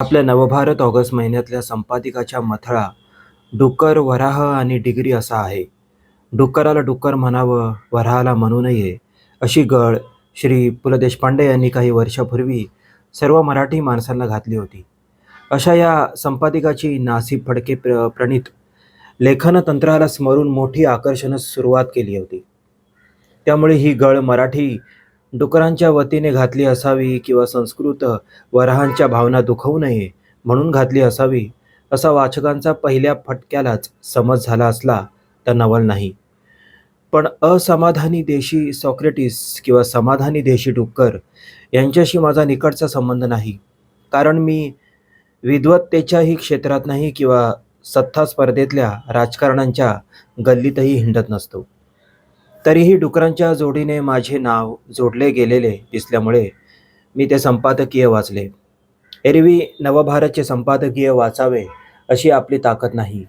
आपल्या नवभारत ऑगस्ट महिन्यातल्या संपादिकाच्या मथळा डुक्कर वराह आणि डिग्री असा आहे. डुक्कराला डुक्कर म्हणावं वराहाला म्हणू नये अशी गळ श्री पु ल देशपांडे यांनी काही वर्षापूर्वी सर्व मराठी माणसांना घातली होती. अशा या संपादिकाची नासी फडके प्र प्रणित लेखन तंत्राला स्मरून मोठी आकर्षण सुरुवात केली होती. त्यामुळे ही गळ मराठी डुकरांच्या वतीने घातली असावी किंवा संस्कृत वराहांच्या भावना दुखवू नये म्हणून घातली असावी असा वाचकांचा पहिल्या फटक्यालाच समज झाला असला तर नवल नाही. पण असमाधानी देशी सॉक्रेटिस किंवा समाधानी देशी डुक्कर यांच्याशी माझा निकटचा संबंध नाही. कारण मी विद्वत्तेच्याही क्षेत्रात नाही किंवा सत्ता स्पर्धेतल्या राजकारणांच्या गल्लीतही हिंडत नसतो. तरीही डुकरांच्या जोडीने माझे नाव जोडले गेलेले दिसल्यामुळे मी ते संपादकीय वाचले. एरवी नवभारतचे संपादकीय वाचावे अशी आपली ताकद नाही.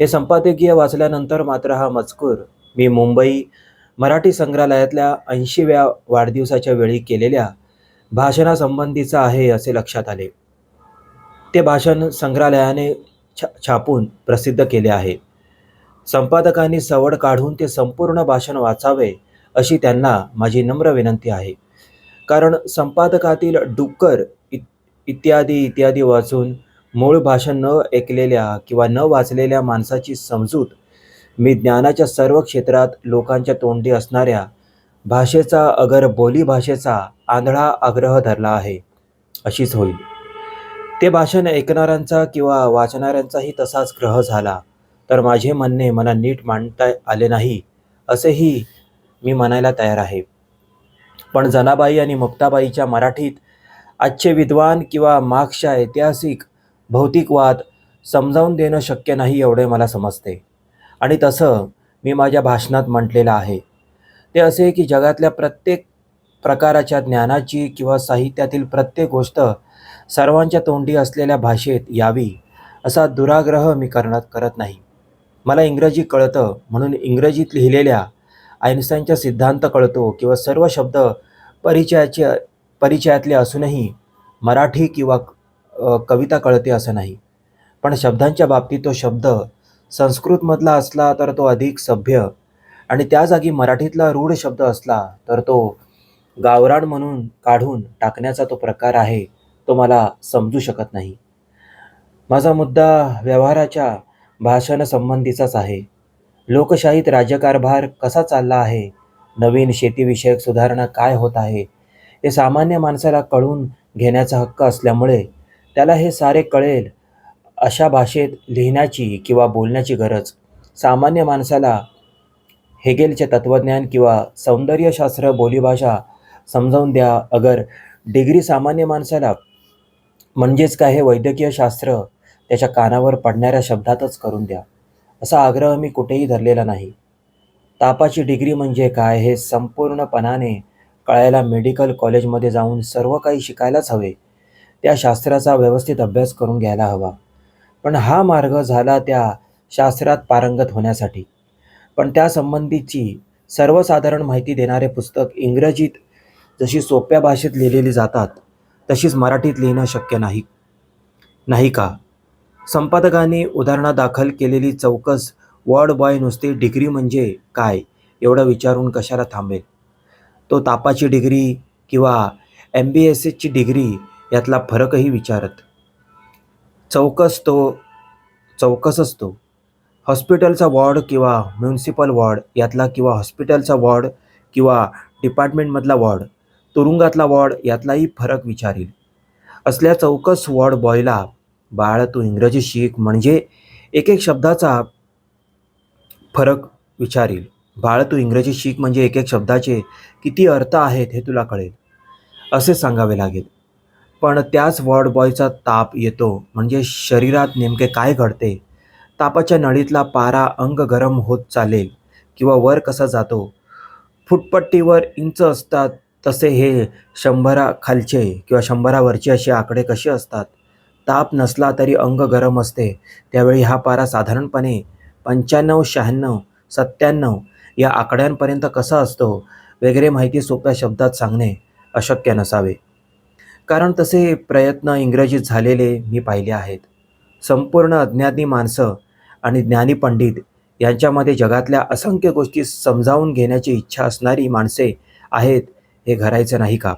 हे संपादकीय वाचल्यानंतर मात्र हा मजकूर मी मुंबई मराठी संग्रहालयातल्या ऐंशीव्या वाढदिवसाच्या वेळी केलेल्या भाषणासंबंधीचा आहे असे लक्षात आले. ते भाषण संग्रहालयाने छा छापून प्रसिद्ध केले आहे. संपादकांनी सवड काढून ते संपूर्ण भाषण वाचावे अशी त्यांना माझी नम्र विनंती आहे. कारण संपादकातील डुक्कर इत इत्यादी इत्यादी वाचून मूळ भाषण न ऐकलेल्या किंवा न वाचलेल्या माणसाची समजूत मी ज्ञानाच्या सर्व क्षेत्रात लोकांच्या तोंडी असणाऱ्या भाषेचा अगर बोली भाषेचा आंधळा आग्रह धरला आहे अशीच होईल. ते भाषण ऐकणाऱ्यांचा किंवा वाचणाऱ्यांचाही तसाच ग्रह झाला. तर माझे म्हणणे मला नीट मांडता आले नाही असेही मी म्हणायला तयार आहे. पण जनाबाई आणि मुक्ताबाईच्या मराठीत आजचे विद्वान किंवा मागच्या ऐतिहासिक भौतिकवाद समजावून देणं शक्य नाही एवढे मला समजते. आणि तसं मी माझ्या भाषणात म्हटलेलं आहे. ते असे की जगातल्या प्रत्येक प्रकाराच्या ज्ञानाची किंवा साहित्यातील प्रत्येक गोष्ट सर्वांच्या तोंडी असलेल्या भाषेत यावी असा दुराग्रह मी करण्यात करत नाही. मला इंग्रजी कळतं म्हणून इंग्रजीत लिहिलेल्या आईन्स्टाईनचा सिद्धांत कळतो किंवा सर्व शब्द परिचयाचे परिचयातले असूनही मराठी किंवा कविता कळते असं नाही. पण शब्दांच्या बाबतीत तो शब्द संस्कृतमधला असला तर तो अधिक सभ्य आणि त्या जागी मराठीतला रूढ शब्द असला तर तो गावरान म्हणून काढून टाकण्याचा तो प्रकार आहे तो मला समजू शकत नाही. माझा मुद्दा व्यवहाराच्या भाषण संबंधीचाच आहे. लोकशाहीत राज्यकारभार कसा चालला आहे? नवीन शेतीविषयक सुधारणा काय होत आहे? हे सामान्य माणसाला कळून घेण्याचा हक्क असल्यामुळे त्याला हे सारे कळेल अशा भाषेत लिहिण्याची किंवा बोलण्याची गरज. सामान्य माणसाला हेगेलचे तत्त्वज्ञान किंवा सौंदर्यशास्त्र बोलीभाषा समजावून द्या. अगर डिग्री सामान्य माणसाला म्हणजेच काय हे वैद्यकीय शास्त्र त्याच्या कानावर पडणाऱ्या शब्दातच करून द्या. असा आग्रह मी कुठेही धरलेला नाही. तापाची डिग्री म्हणजे काय हे संपूर्णपणाने कळायला मेडिकल कॉलेजमध्ये जाऊन सर्व काही शिकायलाच हवे. त्या शास्त्राचा व्यवस्थित अभ्यास करून घ्यायला हवा. पण हा मार्ग झाला त्या शास्त्रात पारंगत होण्यासाठी. पण त्यासंबंधीची सर्वसाधारण माहिती देणारे पुस्तक इंग्रजीत जशी सोप्या भाषेत लिहिलेली जातात तशीच मराठीत लिहिणं शक्य नाही. नाही का? संपादकांनी उदाहरणादाखल केलेली चौकस वॉर्ड बॉय नुसती डिग्री म्हणजे काय एवढं विचारून कशाला थांबेल? तो तापाची डिग्री किंवा एम बी एस एसची डिग्री यातला फरकही विचारत. चौकस तो चौकस असतो हॉस्पिटलचा वॉर्ड किंवा म्युन्सिपल वॉर्ड यातला किंवा हॉस्पिटलचा वॉर्ड किंवा डिपार्टमेंटमधला वॉर्ड तुरुंगातला वॉर्ड यातलाही फरक विचारील. असल्या चौकस वॉर्ड बॉयला बाळ तू इंग्रजी शिक म्हणजे एक एक शब्दाचा फरक विचारील. बाळ तू इंग्रजी शिक म्हणजे एक एक शब्दाचे किती अर्थ आहेत हे तुला कळेल. असे सांगावे लागेल. पण त्याच वॉर्ड बॉयचा ताप येतो. म्हणजे शरीरात नेमके काय घडते? तापाच्या नळीतला पारा अंग गरम होत चालेल किंवा वर कसा जातो? फुटपट्टीवर इंच असतात तसे हे शंभरा खालचे किंवा शंभरावरचे असे आकडे कसे असतात? ताप नसला तरी अंग गरम असते. त्यावेळी हा पारा साधारणपणे पंच्याण्णव शहाण्णव सत्त्याण्णव या आकड्यांपर्यंत कसा असतो वगैरे माहिती सोप्या शब्दात सांगणे अशक्य नसावे. कारण तसे प्रयत्न इंग्रजीत झालेले मी पाहिले आहेत. संपूर्ण अज्ञानी माणसं आणि ज्ञानी पंडित यांच्यामध्ये जगातल्या असंख्य गोष्टी समजावून घेण्याची इच्छा असणारी माणसे आहेत हे घरायचं नाही का?